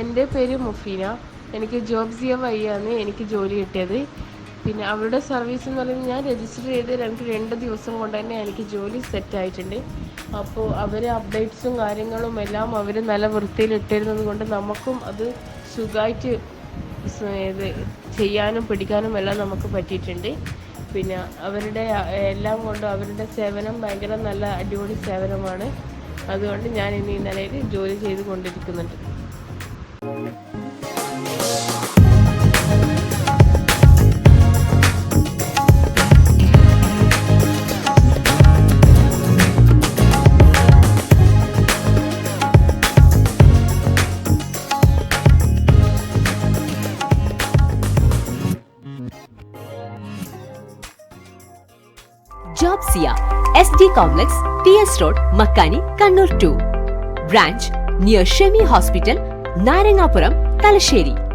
എന്റെ പേര് മുഫീന. എനിക്ക് ജോബ് ജോബ്സിയ വഴിയാണ് എനിക്ക് ജോലി കിട്ടിയത്. പിന്നെ അവരുടെ സർവീസ് എന്ന് പറയുന്നത് ഞാൻ രജിസ്റ്റർ ചെയ്ത് എനിക്ക് രണ്ട് ദിവസം കൊണ്ട് തന്നെ എനിക്ക് ജോലി സെറ്റ് ആയിട്ടുണ്ട്. അപ്പോൾ അവർ അപ്ഡേറ്റ്സും കാര്യങ്ങളും എല്ലാം അവർ നല്ല വൃത്തിയിൽ ഇട്ടിരുന്നത് കൊണ്ട് നമുക്കും അത് സുഖമായിട്ട് ഇത് ചെയ്യാനും പിടിക്കാനും എല്ലാം നമുക്ക് പറ്റിയിട്ടുണ്ട്. പിന്നെ അവരുടെ എല്ലാം കൊണ്ടും അവരുടെ സേവനം ഭയങ്കര നല്ല അടിപൊളി സേവനമാണ്. അതുകൊണ്ട് ഞാൻ ഇനി നിലയിൽ ജോലി ചെയ്ത് കൊണ്ടിരിക്കുന്നുണ്ട് job Sia, SD Complex, PS Road, Makani, Kannur 2. Branch near Shemi Hospital, Narangapuram Thalassery.